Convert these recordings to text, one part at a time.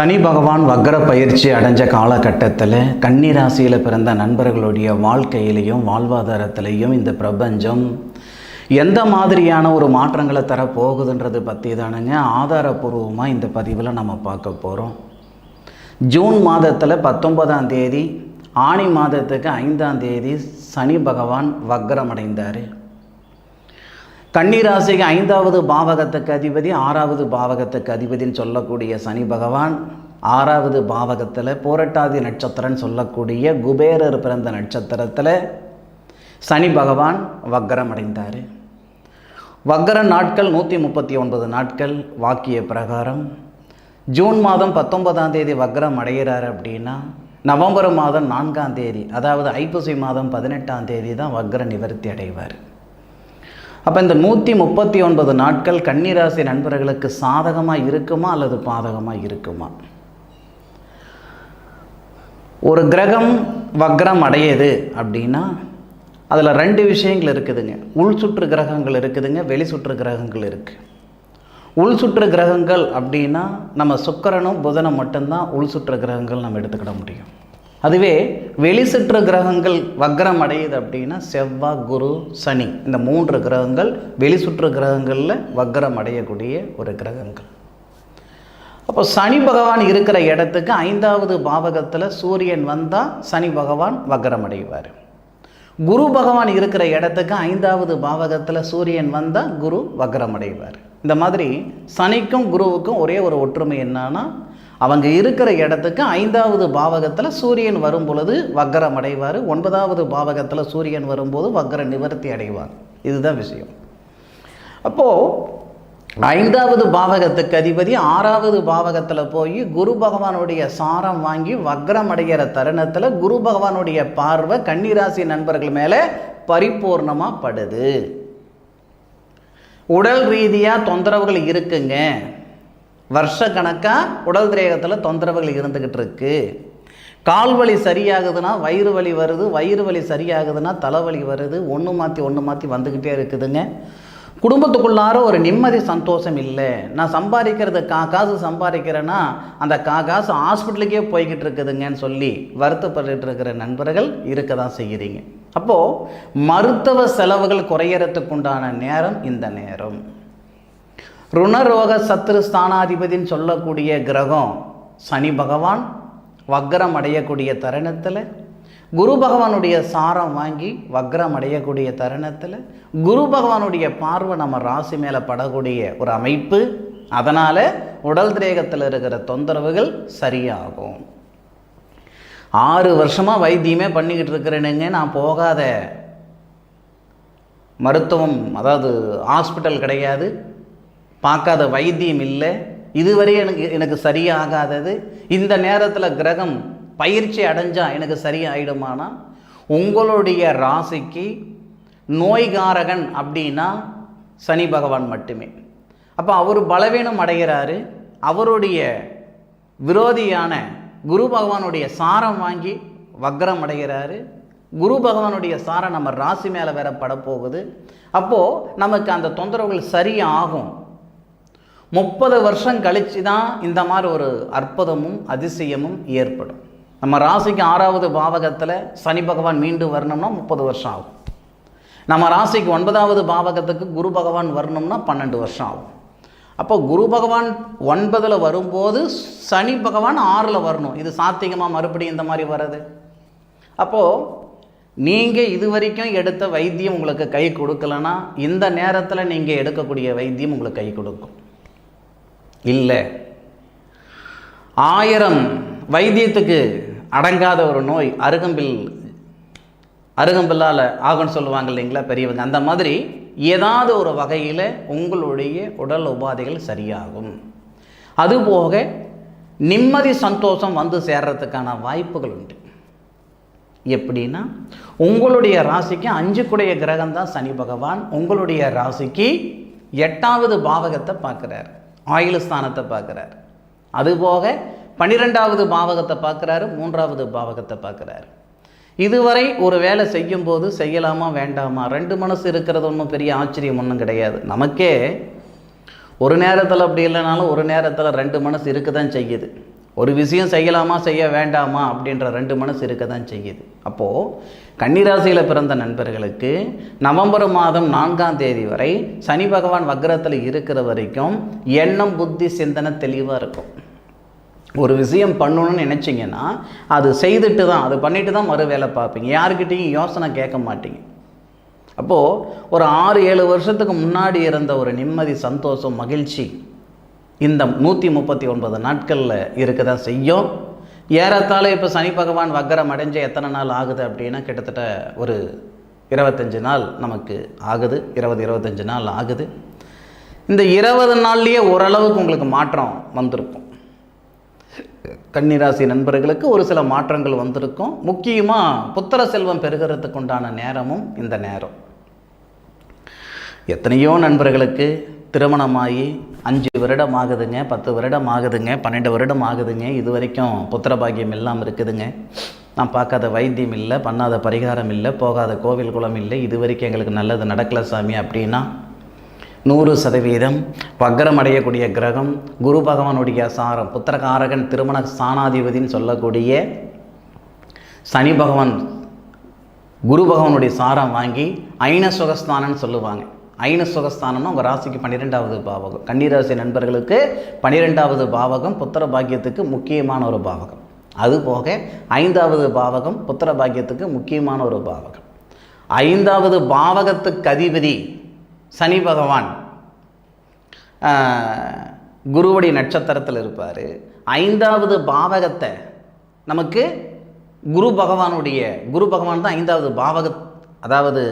சனி பகவான் வக்ர பயிற்சி அடைஞ்ச காலகட்டத்தில் கன்னிராசியில் பிறந்த நண்பர்களுடைய வாழ்க்கையிலையும் வாழ்வாதாரத்திலையும் இந்த பிரபஞ்சம் எந்த மாதிரியான ஒரு மாற்றங்களை தரப்போகுதுன்றது பற்றி தானுங்க ஆதாரபூர்வமாக இந்த பதிவில் நம்ம பார்க்க போகிறோம் ஜூன் மாதத்தில் பத்தொன்பதாம் தேதி ஆணி மாதத்துக்கு ஐந்தாம் தேதி சனி பகவான் வக்ரமடைந்தார். கன்னிராசிக்கு ஐந்தாவது பாவகத்துக்கு அதிபதி ஆறாவது பாவகத்துக்கு அதிபதின்னு சொல்லக்கூடிய சனி பகவான் ஆறாவது பாவகத்தில் போரட்டாதி நட்சத்திரம்னு சொல்லக்கூடிய குபேரர் பிறந்த நட்சத்திரத்தில் சனி பகவான் வக்ரமடைந்தார் வக்ர நாட்கள் நூற்றி முப்பத்தி ஒன்பது நாட்கள் வாக்கிய பிரகாரம். ஜூன் மாதம் பத்தொன்பதாம் தேதி வக்ரம் அடைகிறார் அப்படின்னா நவம்பர் மாதம் நான்காம் தேதி அதாவது ஐப்பசி மாதம் பதினெட்டாம் தேதி தான் வக்ர நிவர்த்தி அடைவார். அப்போ இந்த நூற்றி முப்பத்தி ஒன்பது நாட்கள் கன்னிராசி நண்பர்களுக்கு சாதகமாக இருக்குமா அல்லது பாதகமாக இருக்குமா? ஒரு கிரகம் வக்ரம் அடையுது அப்படின்னா அதில் ரெண்டு விஷயங்கள் இருக்குதுங்க. உள் சுற்று கிரகங்கள் இருக்குதுங்க வெளி சுற்று கிரகங்கள் இருக்குது உள் சுற்று கிரகங்கள் அப்படின்னா நம்ம சுக்கரனும் புதனும் மட்டும்தான் உள் சுற்று கிரகங்கள் நம்ம எடுத்துக்கிட முடியும். அதுவே வெளி சுற்று கிரகங்கள் வக்ரம் அடையுது அப்படின்னா செவ்வாய் குரு சனி. இந்த மூன்று கிரகங்கள் வெளி சுற்று கிரகங்களில் வக்ரம் அடையக்கூடிய ஒரு கிரகங்கள். அப்போ சனி பகவான் இருக்கிற இடத்துக்கு ஐந்தாவது பாவகத்தில் சூரியன் வந்தால் சனி பகவான் வக்ரம் அடைவார் குரு பகவான் இருக்கிற இடத்துக்கு ஐந்தாவது பாவகத்தில் சூரியன் வந்தால் குரு வக்ரம் அடைவார் இந்த மாதிரி சனிக்கும் குருவுக்கும் ஒரே ஒரு ஒற்றுமை என்னன்னா அவங்க இருக்கிற இடத்துக்கு ஐந்தாவது பாவகத்தில் சூரியன் வரும் பொழுது வக்கரம் அடைவார். ஒன்பதாவது பாவகத்தில் சூரியன் வரும்போது வக்கர நிவர்த்தி அடைவார். இதுதான் விஷயம். அப்போது ஐந்தாவது பாவகத்துக்கு அதிபதி ஆறாவது பாவகத்தில் போய் குரு பகவானுடைய சாரம் வாங்கி வக்ரம் அடைகிற தருணத்தில் குரு பகவானுடைய பார்வை கன்னிராசி நண்பர்கள் மேலே பரிபூர்ணமாக படுது. உடல் ரீதியாக தொந்தரவுகள் இருக்குங்க. வருஷ கணக்காக உடல் திரேகத்தில் தொந்தரவுகள் இருந்துக்கிட்டு இருக்கு கால் வலி சரியாகுதுன்னா வயிறு வலி வருது வயிறு வலி சரியாகுதுன்னா தலைவலி வருது ஒன்று மாற்றி ஒன்று மாற்றி வந்துக்கிட்டே இருக்குதுங்க. குடும்பத்துக்குள்ளார ஒரு நிம்மதி சந்தோஷம் இல்லை. நான் சம்பாதிக்கிறது கா காசு சம்பாதிக்கிறேன்னா அந்த கா காசு ஹாஸ்பிட்டலுக்கே போய்கிட்டு இருக்குதுங்கன்னு சொல்லி வருத்தப்பட்டு இருக்கிற நண்பர்கள் இருக்க தான் செய்கிறீங்க அப்போது மருத்துவ செலவுகள் குறையறதுக்குண்டான நேரம் இந்த நேரம். ருணரோக சத்ரு ஸ்தானாதிபதின்னு சொல்லக்கூடிய கிரகம் சனி பகவான் வக்ரம் அடையக்கூடிய தருணத்தில் குரு பகவானுடைய சாரம் வாங்கி வக்ரம் அடையக்கூடிய தருணத்தில் குரு பகவானுடைய பார்வை நம்ம ராசி மேலே படக்கூடிய ஒரு அமைப்பு. அதனால் உடல் திரேகத்தில் இருக்கிற தொந்தரவுகள் சரியாகும். ஆறு வருஷமாக வைத்தியமே பண்ணிக்கிட்டு இருக்கிறேனுங்க நான் போகாத. மருத்துவம் அதாவது ஹாஸ்பிட்டல் கிடையாது. பார்க்காத வைத்தியம் இல்லை. இதுவரை எனக்கு எனக்கு சரியாகாதது. இந்த நேரத்தில் கிரகம் பயிற்சி அடைஞ்சால் எனக்கு சரியாயிடுமானா? உங்களுடைய ராசிக்கு நோய்காரகன் அப்படின்னா சனி பகவான் மட்டுமே. அப்போ அவர் பலவீனம் அடைகிறாரு. அவருடைய விரோதியான குரு பகவானுடைய சாரம் வாங்கி வக்ரம் அடைகிறாரு. குரு பகவானுடைய சாரம் நம்ம ராசி மேலே வேற படப்போகுது. அப்போது நமக்கு அந்த தொந்தரவுகள் சரியாகும். முப்பது வருஷம் கழித்து தான் இந்த மாதிரி ஒரு அற்புதமும் அதிசயமும் ஏற்படும். நம்ம ராசிக்கு ஆறாவது பாவகத்தில் சனி பகவான் மீண்டும் வரணும்னா முப்பது வருஷம் ஆகும். நம்ம ராசிக்கு ஒன்பதாவது பாவகத்துக்கு குரு பகவான் வரணும்னா பன்னெண்டு வருஷம் ஆகும். அப்போ குரு பகவான் ஒன்பதில் வரும்போது சனி பகவான் ஆறில் வரணும். இது சாத்தியமாக மறுபடியும் இந்த மாதிரி வர்றது? அப்போது நீங்கள் இது வரைக்கும் எடுத்த வைத்தியம் உங்களுக்கு கை கொடுக்கலன்னா இந்த நேரத்தில் நீங்கள் எடுக்கக்கூடிய வைத்தியம் உங்களுக்கு கை கொடுக்கும். இல்லை. ஆயிரம் வைத்தியத்துக்கு அடங்காத ஒரு நோய் அருகம்பில் அருகம்பில்லால் ஆகும்னு சொல்லுவாங்க இல்லைங்களா பெரியவங்க. அந்த மாதிரி ஏதாவது ஒரு வகையில் உங்களுடைய உடல் உபாதைகள் சரியாகும். அதுபோக நிம்மதி சந்தோஷம் வந்து சேர்றதுக்கான வாய்ப்புகள் உண்டு. எப்படின்னா உங்களுடைய ராசிக்கு அஞ்சு குடைய கிரகம் தான் சனி பகவான். உங்களுடைய ராசிக்கு எட்டாவது பாவகத்தை பார்க்குறாரு. ஆயுள் ஸ்தானத்தை பார்க்குறார். அதுபோக பன்னிரெண்டாவது பாவகத்தை பார்க்குறாரு மூன்றாவது பாவகத்தை பார்க்குறாரு. இதுவரை ஒரு வேலை செய்யும்போது செய்யலாமா வேண்டாமா? ரெண்டு மனசு இருக்கிறது ஒன்றும் பெரிய ஆச்சரியம் ஒன்றும் கிடையாது. நமக்கே ஒரு நேரத்தில் அப்படி இல்லைனாலும் ஒரு நேரத்தில் ரெண்டு மனசு இருக்க தான் செய்யுது. ஒரு விஷயம் செய்யலாமா செய்ய வேண்டாமா அப்படின்ற ரெண்டு மனசு இருக்க தான் செய்யுது. அப்போது கன்னிராசியில் பிறந்த நண்பர்களுக்கு நவம்பர் மாதம் நான்காம் தேதி வரை சனி பகவான் வக்ரத்தில் இருக்கிற வரைக்கும் எண்ணம் புத்தி சிந்தனை தெளிவாக இருக்கும். ஒரு விஷயம் பண்ணணும்னு நினச்சிங்கன்னா அது செய்துட்டு தான் அது பண்ணிட்டு தான் மறு வேலை பார்ப்பீங்க. யாருக்கிட்டேயும் யோசனை கேட்க மாட்டீங்க. அப்போது ஒரு ஆறு ஏழு வருஷத்துக்கு முன்னாடி இருந்த ஒரு நிம்மதி சந்தோஷம் மகிழ்ச்சி இந்த நூற்றி முப்பத்தி ஒன்பது நாட்களில் இருக்க தான் செய்யும். ஏறத்தாழ இப்போ சனி பகவான் வக்கரம் அடைஞ்ச எத்தனை நாள் ஆகுது அப்படின்னா கிட்டத்தட்ட ஒரு இருபத்தஞ்சு நாள் நமக்கு ஆகுது. இருபது இருபத்தஞ்சு நாள் ஆகுது. இந்த இருபது நாள்லேயே ஓரளவுக்கு உங்களுக்கு மாற்றம் வந்திருக்கும். கன்னிராசி நண்பர்களுக்கு ஒரு சில மாற்றங்கள் வந்திருக்கும். முக்கியமாக புத்திர செல்வம் பெருகிறதுக்கு உண்டான நேரமும் இந்த நேரம். எத்தனையோ நண்பர்களுக்கு திருமணமாகி அஞ்சு வருடம் ஆகுதுங்க பத்து வருடம் ஆகுதுங்க பன்னெண்டு வருடம் ஆகுதுங்க இது வரைக்கும் புத்திர பாக்கியம் இல்லாமல் இருக்குதுங்க. நான் பார்க்காத வைத்தியம் இல்லை பண்ணாத பரிகாரம் இல்லை போகாத கோவில் குளம் இல்லை. இது வரைக்கும் எங்களுக்கு நல்லது நடக்கல சாமி அப்படின்னா நூறு சதவீதம் வக்ரம் அடையக்கூடிய கிரகம் குரு பகவானுடைய சாரம் புத்திரகாரகன் திருமண ஸ்தானாதிபதின்னு சொல்லக்கூடிய சனி பகவான் குரு பகவானுடைய சாரம் வாங்கி ஐன சுகஸ்தானம்னு சொல்லுவாங்க. ஐன சுகஸ்தானம்னா உங்கள் ராசிக்கு பன்னிரெண்டாவது பாவகம். கன்னிராசி நண்பர்களுக்கு பன்னிரெண்டாவது பாவகம் புத்திர பாக்கியத்துக்கு முக்கியமான ஒரு பாவகம். அதுபோக ஐந்தாவது பாவகம் புத்திர பாக்கியத்துக்கு முக்கியமான ஒரு பாவகம். ஐந்தாவது பாவகத்துக்கு அதிபதி சனி பகவான். குருவடி குருவுடைய நட்சத்திரத்தில் இருப்பார். ஐந்தாவது பாவகத்தை நமக்கு குரு பகவானுடைய குரு பகவான் தான் ஐந்தாவது பாவக அதாவது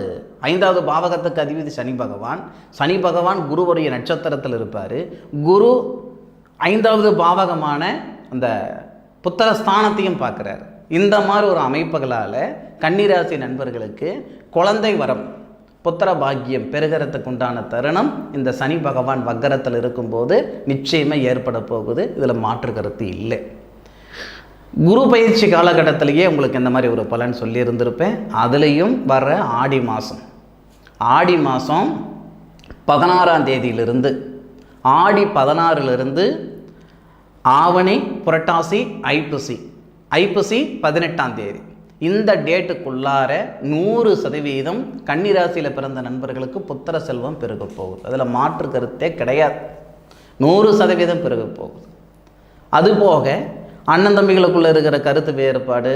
ஐந்தாவது பாவகத்துக்கு அதிபதி சனி பகவான். சனி பகவான் குருவுடைய நட்சத்திரத்தில் இருப்பார். குரு ஐந்தாவது பாவகமான அந்த புத்தர ஸ்தானத்தையும் பார்க்குறாரு. இந்த மாதிரி ஒரு அமைப்புகளால் கன்னிராசி நண்பர்களுக்கு குழந்தை வரம் புத்திர பாக்கியம் பெருகிறதுக்கு உண்டான தருணம் இந்த சனி பகவான் வக்கரத்தில் இருக்கும்போது நிச்சயமாக ஏற்பட போகுது. இதில் மாற்று கருத்து இல்லை. குரு பயிற்சி காலகட்டத்திலேயே உங்களுக்கு இந்த மாதிரி ஒரு பலன் சொல்லியிருந்திருப்பேன். அதுலேயும் வர்ற ஆடி மாதம் ஆடி மாதம் பதினாறாம் தேதியிலிருந்து ஆடி பதினாறுலேருந்து ஆவணி புரட்டாசி ஐப்பசி ஐப்பசி பதினெட்டாம் தேதி. இந்த டேட்டுக்குள்ளார நூறு சதவீதம் கன்னிராசியில் பிறந்த நண்பர்களுக்கு புத்திர செல்வம் பெருக போகுது. அதில் மாற்று கருத்தே கிடையாது. நூறு சதவீதம் பெருக போகுது. அதுபோக அண்ணன் தம்பிகளுக்குள்ளே இருக்கிற கருத்து வேறுபாடு.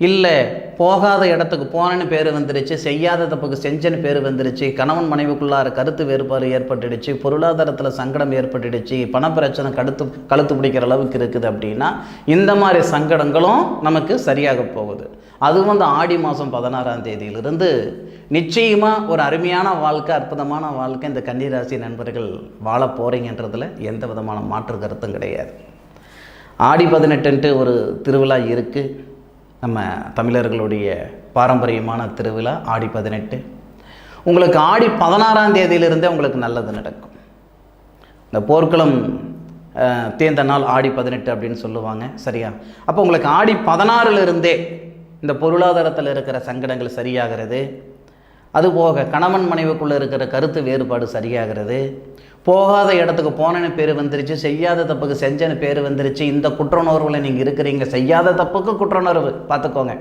இல்லை போகாத இடத்துக்கு போனேன்னு பேர் வந்துருச்சு செய்யாத தப்புக்கு செஞ்சேன்னு பேர் வந்துருச்சு கணவன் மனைவிக்குள்ளார கருத்து வேறுபாடு ஏற்பட்டுடுச்சு பொருளாதாரத்தில் சங்கடம் ஏற்பட்டுடுச்சு பணப்பிரச்சனை கடுத்து கழுத்து பிடிக்கிற அளவுக்கு இருக்குது அப்படின்னா இந்த மாதிரி சங்கடங்களும் நமக்கு சரியாக போகுது. அதுவும் அந்த ஆடி மாதம் பதினாறாம் தேதியிலிருந்து நிச்சயமாக ஒரு அருமையான வாழ்க்கை அற்புதமான வாழ்க்கை இந்த கன்னிராசி நண்பர்கள் வாழ போகிறீங்கன்றதில் எந்த விதமான மாற்று கருத்தும் கிடையாது. ஆடி பதினெட்டுன்ட்டு ஒரு திருவிழா இருக்குது நம்ம தமிழர்களுடைய பாரம்பரியமான திருவிழா ஆடி பதினெட்டு. உங்களுக்கு ஆடி பதினாறாம் தேதியிலிருந்தே உங்களுக்கு நல்லது நடக்கும். இந்த போர்க்களம் தேந்த தேர்ந்த நாள் ஆடி பதினெட்டு அப்படின்னு சொல்லுவாங்க. சரியா? அப்போ உங்களுக்கு ஆடி பதினாறுலேருந்தே இந்த பொருளாதாரத்தில் இருக்கிற சங்கடங்கள் சரியாகிறது. அதுபோக கணவன் மனைவிக்குள்ளே இருக்கிற கருத்து வேறுபாடு சரியாகிறது. போகாத இடத்துக்கு போனேன்னு பேர் வந்துருச்சு செய்யாத தப்புக்கு செஞ்சேன்னு பேர் வந்துருச்சு இந்த குற்றணர்வில் நீங்கள் இருக்கிறீங்க செய்யாத தப்புக்கு குற்றணர்வு பார்த்துக்கோங்க.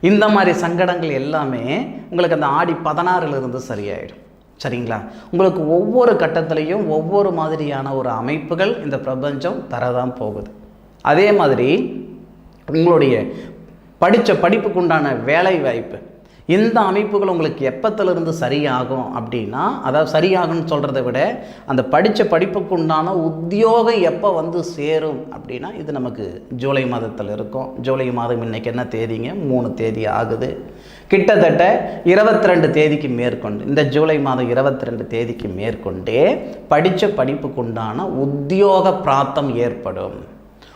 இந்த மாதிரி சங்கடங்கள் எல்லாமே உங்களுக்கு அந்த ஆடி பதினாறுலேருந்து சரியாயிடும். சரிங்களா? உங்களுக்கு ஒவ்வொரு கட்டத்திலையும் ஒவ்வொரு மாதிரியான ஒரு அமைப்புகள் இந்த பிரபஞ்சம் தரதான் போகுது. அதே மாதிரி உங்களுடைய படித்த படிப்புக்குண்டான வேலை வாய்ப்பு இந்த அமைப்புகள் உங்களுக்கு எப்பத்திலிருந்து சரியாகும் அப்படின்னா அதாவது சரியாகும்னு சொல்கிறத விட அந்த படித்த படிப்புக்குண்டான உத்தியோகம் எப்போ வந்து சேரும் அப்படின்னா இது நமக்கு ஜூலை மாதத்தில் இருக்கும். ஜூலை மாதம் இன்னைக்கு என்ன தேதிங்க? மூணு தேதி ஆகுது. கிட்டத்தட்ட இருபத்தி ரெண்டு தேதிக்கு மேற்கொண்டு இந்த ஜூலை மாதம் இருபத்தி ரெண்டு தேதிக்கு மேற்கொண்டே படித்த படிப்புக்குண்டான உத்தியோக பிராப்தம் ஏற்படும்.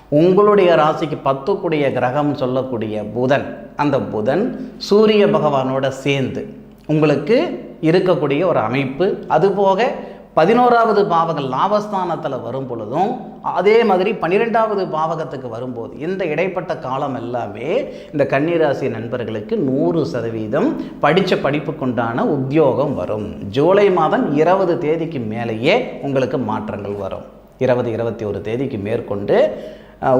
உங்களுடைய ராசிக்கு பத்துக்குடைய கிரகம் சொல்லக்கூடிய புதன். அந்த புதன் சூரிய பகவானோட சேர்ந்து உங்களுக்கு இருக்கக்கூடிய ஒரு அமைப்பு. அதுபோக பதினோராவது பாவகம் லாபஸ்தானத்தில் வரும் பொழுதும் அதே மாதிரி பன்னிரெண்டாவது பாவகத்துக்கு வரும்போது இந்த இடைப்பட்ட காலம் எல்லாமே இந்த கன்னிராசி நண்பர்களுக்கு நூறு சதவீதம் படித்த படிப்புக்குண்டான உத்தியோகம் வரும். ஜூலை மாதம் இருபது தேதிக்கு மேலேயே உங்களுக்கு மாற்றங்கள் வரும். இருபது இருபத்தி ஒரு தேதிக்கு மேற்கொண்டு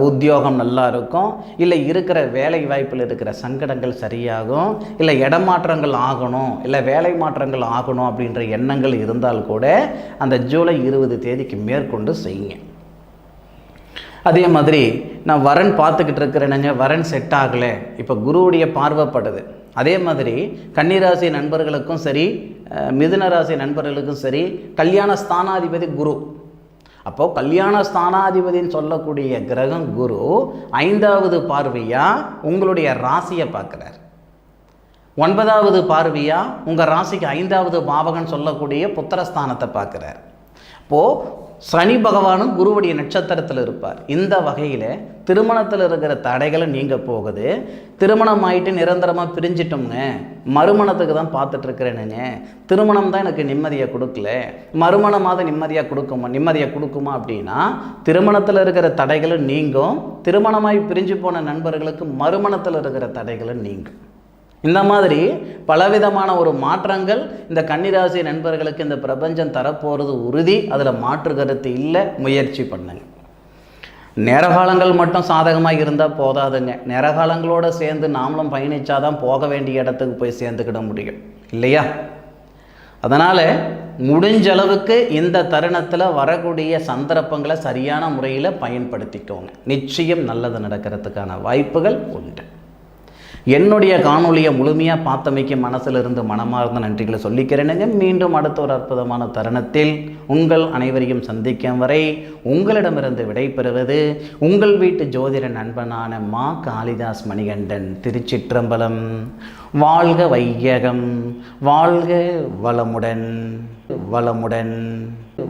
உத்தியோகம் நல்லா இருக்கும் இல்லை இருக்கிற வேலை வாய்ப்பில் இருக்கிற சங்கடங்கள் சரியாகும். இல்லை இடமாற்றங்கள் ஆகணும். இல்லை வேலை மாற்றங்கள் ஆகணும் அப்படின்ற எண்ணங்கள் இருந்தால் கூட அந்த ஜூலை இருபது தேதிக்கு மேற்கொண்டு செய்யுங்க. அதே மாதிரி நான் வரன் பார்த்துக்கிட்டு இருக்கிறேனுங்க. வரன் செட் ஆகலை. இப்போ குருவுடைய பார்வைப்படுது. அதே மாதிரி கன்னிராசி நண்பர்களுக்கும் சரி மிதுன ராசி நண்பர்களுக்கும் சரி கல்யாண ஸ்தானாதிபதி குரு. அப்போது கல்யாண ஸ்தானாதிபதின்னு சொல்லக்கூடிய கிரகம் குரு ஐந்தாவது பார்வையாக உங்களுடைய ராசியை பார்க்குறார். ஒன்பதாவது பார்வையாக உங்கள் ராசிக்கு ஐந்தாவது பாவகன் சொல்லக்கூடிய புத்திரஸ்தானத்தை பார்க்குறார். இப்போது சனி பகவானும் குருவுடைய நட்சத்திரத்தில் இருப்பார். இந்த வகையில் திருமணத்தில் இருக்கிற தடைகளை நீங்க போகுது. திருமணம் ஆயிட்டு நிரந்தரமாக பிரிஞ்சிட்டோம்ங்க மறுமணத்துக்கு தான் பார்த்துட்ருக்கிறேனுங்க திருமணம் தான் எனக்கு நிம்மதியை கொடுக்கல. மறுமணமாக நிம்மதியாக கொடுக்குமா நிம்மதியை கொடுக்குமா அப்படின்னா திருமணத்தில் இருக்கிற தடைகளும் நீங்கும். திருமணமாய் பிரிஞ்சு போன நண்பர்களுக்கு மறுமணத்தில் இருக்கிற தடைகளும் நீங்கும். இந்த மாதிரி பலவிதமான ஒரு மாற்றங்கள் இந்த கன்னிராசி நண்பர்களுக்கு இந்த பிரபஞ்சம் தரப்போகிறது உறுதி. அதில் மாற்று கருத்து இல்லை. முயற்சி பண்ணுங்க. நேரகாலங்கள் மட்டும் சாதகமாக இருந்தால் போதாதுங்க. நேரகாலங்களோடு சேர்ந்து நாமளும் பயணிச்சாதான் போக வேண்டிய இடத்துக்கு போய் சேர்ந்துக்கிட முடியும். இல்லையா? அதனால் முடிஞ்ச அளவுக்கு இந்த தருணத்தில் வரக்கூடிய சந்தர்ப்பங்களை சரியான முறையில் பயன்படுத்திக்கோங்க. நிச்சயம் நல்லது நடக்கிறதுக்கான வாய்ப்புகள் உண்டு. என்னுடைய காணொலியை முழுமையாக பார்த்தமைக்கு மனசில் இருந்து மனமார்ந்த நன்றிகளை சொல்லிக்கிறேனுங்க. மீண்டும் அடுத்த ஒரு அற்புதமான தருணத்தில் உங்கள் அனைவரையும் சந்திக்கும் வரை உங்களிடமிருந்து விடைபெறுவது உங்கள் வீட்டு ஜோதிட நண்பனான மா காளிதாஸ் மணிகண்டன் திருச்சிற்றம்பலம். வாழ்க வையகம் வாழ்க வளமுடன் வளமுடன்.